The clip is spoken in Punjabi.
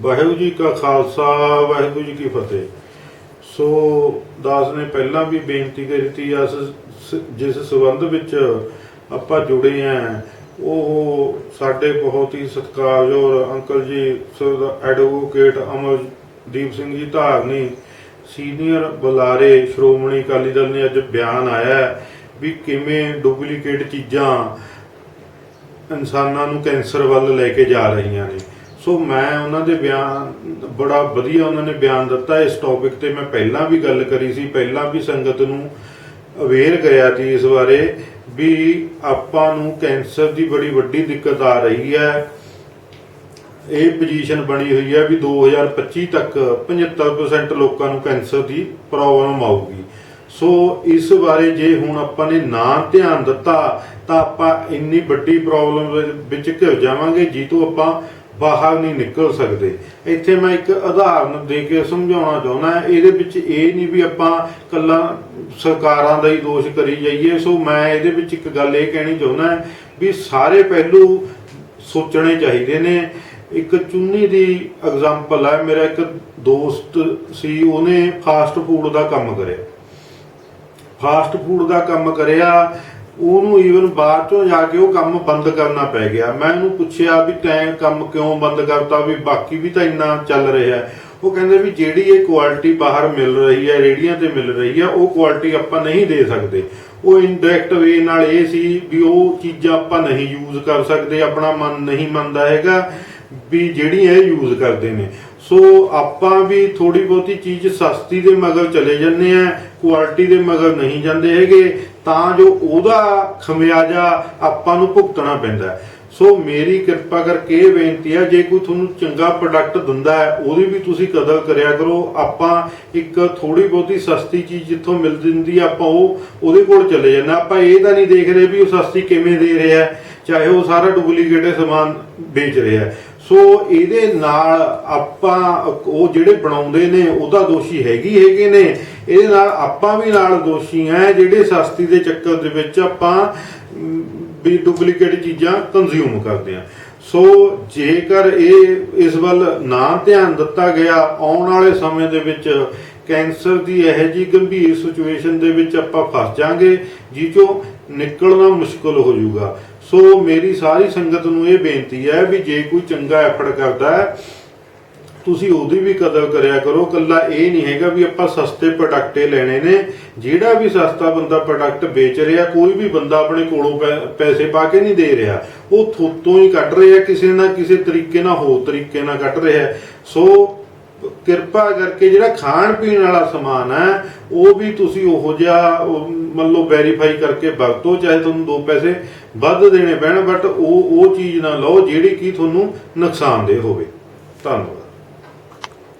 ਵਾਹਿਗੁਰੂ ਜੀ ਕਾ ਖਾਲਸਾ, ਵਾਹਿਗੁਰੂ ਜੀ ਕੀ ਫਤਿਹ। ਸੋ ਦਾਸ ਨੇ ਪਹਿਲਾਂ ਵੀ ਬੇਨਤੀ ਕਰੀ ਤੀ ਇਸ ਸ- ਜਿਸ ਸਬੰਧ ਵਿੱਚ ਆਪਾਂ ਜੁੜੇ ਆਂ, ਉਹ ਸਾਡੇ ਬਹੁਤ ਹੀ ਸਤਿਕਾਰਯੋਗ ਅੰਕਲ ਜੀ ਸਰਦਾਰ ਐਡਵੋਕੇਟ ਅਮਰਦੀਪ ਸਿੰਘ ਜੀ ਧਾਰਨੀ, ਸੀਨੀਅਰ ਬੁਲਾਰੇ ਸ਼੍ਰੋਮਣੀ ਅਕਾਲੀ ਦਲ ਨੇ ਅੱਜ ਬਿਆਨ ਆਇਆ ਵੀ ਕਿਵੇਂ ਡੁਪਲੀਕੇਟ ਚੀਜ਼ਾਂ ਇਨਸਾਨਾਂ ਨੂੰ ਕੈਂਸਰ ਵੱਲ ਲੈ ਕੇ ਜਾ ਰਹੀਆਂ ਨੇ। ਸੋ ਮੈਂ ਉਹਨਾਂ ਦੇ ਬਿਆਨ, ਬੜਾ ਵਧੀਆ ਉਹਨਾਂ ਨੇ ਬਿਆਨ ਦਿੱਤਾ ਇਸ ਟੌਪਿਕ ਤੇ। ਮੈਂ ਪਹਿਲਾਂ ਵੀ ਗੱਲ ਕਰੀ ਸੀ, ਪਹਿਲਾਂ ਵੀ ਸੰਗਤ ਨੂੰ ਅਵੇਅਰ ਕਰਿਆ ਸੀ ਇਸ ਬਾਰੇ ਵੀ ਆਪਾਂ ਨੂੰ ਕੈਂਸਰ ਦੀ ਬੜੀ ਵੱਡੀ ਦਿੱਕਤ ਆ ਰਹੀ ਹੈ। ਇਹ ਪੋਜੀਸ਼ਨ ਬਣੀ ਹੋਈ ਹੈ ਵੀ 2025 ਤੱਕ 75% ਲੋਕਾਂ ਨੂੰ ਕੈਂਸਰ ਦੀ ਪ੍ਰੋਬਲਮ ਆਊਗੀ। ਸੋ ਇਸ ਬਾਰੇ ਜੇ ਹੁਣ ਆਪਾਂ ਨੇ ਨਾ ਧਿਆਨ ਦਿੱਤਾ, ਤਾਂ ਆਪਾਂ ਇੰਨੀ ਵੱਡੀ ਪ੍ਰੋਬਲਮ ਵਿੱਚ ਘਿਰ ਜਾਵਾਂਗੇ ਜੀ ਤੋਂ ਆਪਾਂ ਬਾਹਰ ਨਹੀਂ ਨਿਕਲ ਸਕਦੇ। ਇੱਥੇ ਮੈਂ ਇੱਕ ਉਦਾਹਰਨ ਦੇ ਕੇ ਸਮਝਾਉਣਾ ਚਾਹੁੰਦਾ ਇਹਦੇ ਵਿੱਚ ਇਹ ਨਹੀਂ ਵੀ ਆਪਾਂ ਕੱਲਾ ਸਰਕਾਰਾਂ ਦਾ ਹੀ ਦੋਸ਼ ਕਰੀ ਜਾਈਏ। ਸੋ ਮੈਂ ਇਹਦੇ ਵਿੱਚ ਇੱਕ ਗੱਲ ਇਹ ਕਹਿਣੀ ਚਾਹੁੰਦਾ ਵੀ ਸਾਰੇ ਪਹਿਲੂ ਸੋਚਣੇ ਚਾਹੀਦੇ ਨੇ। ਇੱਕ ਚੁੰਨੀ ਦੀ ਐਗਜ਼ਾਮਪਲ ਹੈ। ਮੇਰਾ ਇੱਕ ਦੋਸਤ ਸੀ, ਉਹਨੇ ਫਾਸਟ ਫੂਡ ਦਾ ਕੰਮ ਕਰਿਆ। ਫਾਸਟ ਫੂਡ ਦਾ ਕੰਮ ਕਰਿਆ। ਉਹਨੂੰ ਈਵਨ ਬਾਅਦ ਚੋਂ ਜਾ ਕੇ ਉਹ ਕੰਮ ਬੰਦ ਕਰਨਾ ਪੈ ਗਿਆ। ਮੈਂ ਉਹਨੂੰ ਪੁੱਛਿਆ ਵੀ ਤੈਂ ਕੰਮ ਕਿਉਂ ਬੰਦ ਕਰਤਾ? ਵੀ ਬਾਕੀ ਵੀ ਤਾਂ ਇੰਨਾ ਚੱਲ ਰਿਹਾ ਉਹ ਕਹਿੰਦੇ ਵੀ ਜਿਹੜੀ ਇਹ ਕੁਆਲਿਟੀ ਬਾਹਰ ਮਿਲ ਰਹੀ ਹੈ ਰੇੜੀਆਂ ਤੇ ਮਿਲ ਰਹੀ ਹੈ, ਉਹ ਕੁਆਲਿਟੀ ਆਪਾਂ ਨਹੀਂ ਦੇ ਸਕਦੇ। ਉਹ ਇਨਡਾਇਰੈਕਟ ਵੇ ਨਾਲ ਇਹ ਸੀ ਵੀ ਉਹ ਚੀਜ਼ਾਂ ਆਪਾਂ ਨਹੀਂ ਯੂਜ਼ ਕਰ ਸਕਦੇ। ਆਪਣਾ ਮਨ ਨਹੀਂ ਮੰਨਦਾ ਹੈਗਾ ਵੀ ਜਿਹੜੀ ਇਹ ਯੂਜ਼ ਕਰਦੇ ਨੇ। ਸੋ ਆਪਾਂ ਵੀ ਥੋੜੀ ਬਹੁਤੀ ਚੀਜ਼ ਸਸਤੀ ਦੇ ਮਗਰ ਚਲੇ ਜਾਂਦੇ ਆ ਕੁਆਲਿਟੀ ਦੇ ਮਗਰ ਨਹੀਂ ਜਾਂਦੇ ਹੈਗੇ। ਤਾਂ ਜੋ ਉਹਦਾ ਖਮਿਆਜਾ ਆਪਾਂ ਨੂੰ ਭੁਗਤਣਾ ਪੈਂਦਾ ਸੋ ਮੇਰੀ ਕਿਰਪਾ ਕਰਕੇ ਇਹ ਬੇਨਤੀ ਹੈ, ਜੇ ਕੋਈ ਤੁਹਾਨੂੰ ਚੰਗਾ ਪ੍ਰੋਡਕਟ ਦਿੰਦਾ ਹੈ, ਉਹਦੀ ਵੀ ਤੁਸੀਂ ਕਦਰ ਕਰਿਆ ਕਰੋ। ਆਪਾਂ ਇੱਕ ਥੋੜੀ ਬਹੁਤੀ ਸਸਤੀ ਚੀਜ਼ ਜਿੱਥੋਂ ਮਿਲ ਜਾਂਦੀ ਆਪਾਂ ਉਹ, ਉਹਦੇ ਕੋਲ ਚਲੇ ਜਾਂਦੇ ਹਾਂ। ਆਪਾਂ ਇਹ ਤਾਂ ਨਹੀਂ ਦੇਖ ਰਹੇ ਵੀ ਉਹ ਸਸਤੀ ਕਿਵੇਂ ਦੇ ਰਿਹਾ ਚਾਹੇ ਉਹ ਸਾਰਾ ਡੁਪਲੀਕੇਟ ਸਮਾਨ ਵੇਚ ਰਿਹਾ ਸੋ ਇਹਦੇ ਨਾਲ ਆਪਾਂ, ਉਹ ਜਿਹੜੇ ਬਣਾਉਂਦੇ ਨੇ, ਉਹਦਾ ਦੋਸ਼ੀ ਹੈਗੀ, ਹੈਗੇ ਨੇ। ਇਹਦੇ ਨਾਲ ਆਪਾਂ ਵੀ ਨਾਲ ਦੋਸ਼ੀ ਆ ਜਿਹੜੇ ਸਸਤੀ ਦੇ ਚੱਕਰ ਦੇ ਵਿੱਚ ਆਪਾਂ ਵੀ ਡੁਪਲੀਕੇਟ ਚੀਜ਼ਾਂ ਕੰਜ਼ਿਊਮ ਕਰਦੇ ਆ ਸੋ ਜੇਕਰ ਇਹ, ਇਸ ਵੱਲ ਨਾ ਧਿਆਨ ਦਿੱਤਾ ਗਿਆ, ਆਉਣ ਵਾਲੇ ਸਮੇਂ ਦੇ ਵਿੱਚ ਕੈਂਸਰ ਦੀ ਇਹੋ ਜੀ ਗੰਭੀਰ ਸਿਚੁਏਸ਼ਨ ਦੇ ਵਿੱਚ ਆਪਾਂ ਫਸ ਜਾਾਂਗੇ ਜਿਚੋਂ ਨਿਕਲਣਾ ਮੁਸ਼ਕਲ ਹੋ ਜਾਊਗਾ। ਸੋ ਮੇਰੀ ਸਾਰੀ ਸੰਗਤ ਨੂੰ ਇਹ ਬੇਨਤੀ ਹੈ ਵੀ ਜੇ ਕੋਈ ਚੰਗਾ ਐਫਰਟ ਕਰਦਾ ਹੈ, ਤੁਸੀਂ ਉਹਦੀ ਵੀ ਕਦਰ ਕਰਿਆ ਕਰੋ। ਕੱਲਾ ਇਹ ਨਹੀਂ ਹੈਗਾ ਵੀ ਆਪਾਂ ਸਸਤੇ ਪ੍ਰੋਡਕਟ ਲੈਣੇ ਨੇ। ਜਿਹੜਾ ਵੀ ਸਸਤਾ ਬੰਦਾ ਪ੍ਰੋਡਕਟ ਵੇਚ ਰਿਹਾ, ਕੋਈ ਵੀ ਬੰਦਾ ਆਪਣੇ ਕੋਲੋਂ ਪੈ- ਪੈਸੇ ਪਾ ਕੇ ਨਹੀਂ ਦੇ ਰਿਹਾ। ਉਹ ਥੋਤੋਂ ਹੀ ਕੱਢ ਰਿਹਾ, ਕਿਸੇ ਨਾ ਕਿਸੇ ਤਰੀਕੇ ਨਾਲ, ਹੋਰ ਤਰੀਕੇ ਨਾਲ ਕੱਢ ਰਿਹਾ। ਸੋ ਕਿਰਪਾ ਕਰਕੇ ਜਿਹੜਾ ਖਾਣ ਪੀਣ ਵਾਲਾ ਸਮਾਨ ਹੈ, ਉਹ ਵੀ ਤੁਸੀਂ ਉਹੋ ਜਿਹਾ ਮੰਨ ਲਓ ਵੈਰੀਫਾਈ ਕਰਕੇ ਵਰਤੋ, ਚਾਹੇ ਤੁਹਾਨੂੰ ਦੋ ਪੈਸੇ ਵੱਧ ਦੇਣੇ ਪੈਣ ਬਟ ਉਹ ਉਹ ਚੀਜ਼ ਨਾ ਲਓ ਜਿਹੜੀ ਕਿ ਤੁਹਾਨੂੰ ਨੁਕਸਾਨਦੇਹ ਹੋਵੇ। ਧੰਨਵਾਦ।